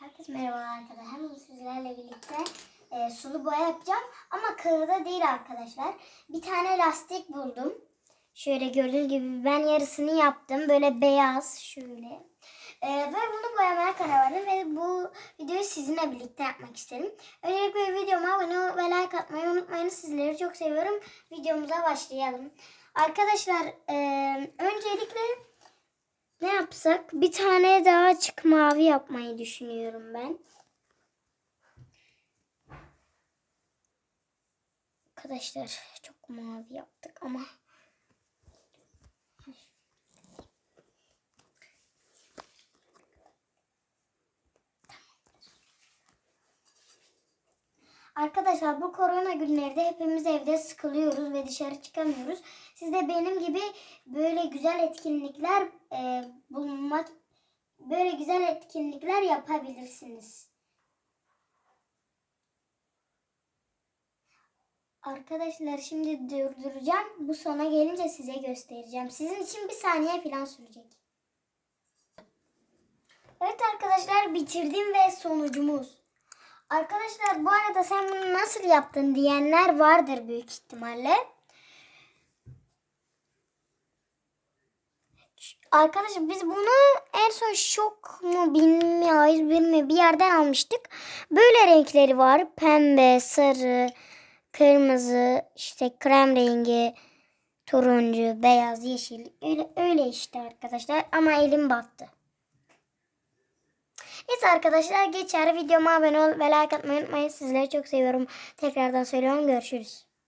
Herkese merhaba arkadaşlar. Hemen sizlerle birlikte e, sulu boya yapacağım. Ama kağıda değil arkadaşlar. Bir tane lastik buldum. Şöyle gördüğünüz gibi ben yarısını yaptım. Böyle beyaz şöyle. E, ve bunu boyamaya karar verdim. Ve bu videoyu sizinle birlikte yapmak istedim. Öncelikle videoma abone ve like atmayı unutmayın. Sizleri çok seviyorum. Videomuza başlayalım. Arkadaşlar e, öncelikle ne yapsak? Bir tane daha açık mavi yapmayı düşünüyorum ben. Arkadaşlar çok mavi yaptık ama Arkadaşlar bu korona günlerinde hepimiz evde sıkılıyoruz ve dışarı çıkamıyoruz. Siz de benim gibi böyle güzel etkinlikler e, bulmak, böyle güzel etkinlikler yapabilirsiniz. Arkadaşlar şimdi durduracağım. Bu sona gelince size göstereceğim. Sizin için bir saniye falan sürecek. Evet arkadaşlar bitirdim ve sonucumuz. Arkadaşlar bu arada sen bunu nasıl yaptın diyenler vardır büyük ihtimalle. Arkadaşlar biz bunu en son şok mu bilmiyorum A101 mi bir yerden almıştık. Böyle renkleri var. Pembe, sarı, kırmızı, işte krem rengi, turuncu, beyaz, yeşil. Öyle, öyle işte arkadaşlar ama elim battı. Neyse arkadaşlar geçer. Videoma abone ol ve like atmayı unutmayın. Sizleri çok seviyorum. Tekrardan söylüyorum. Görüşürüz.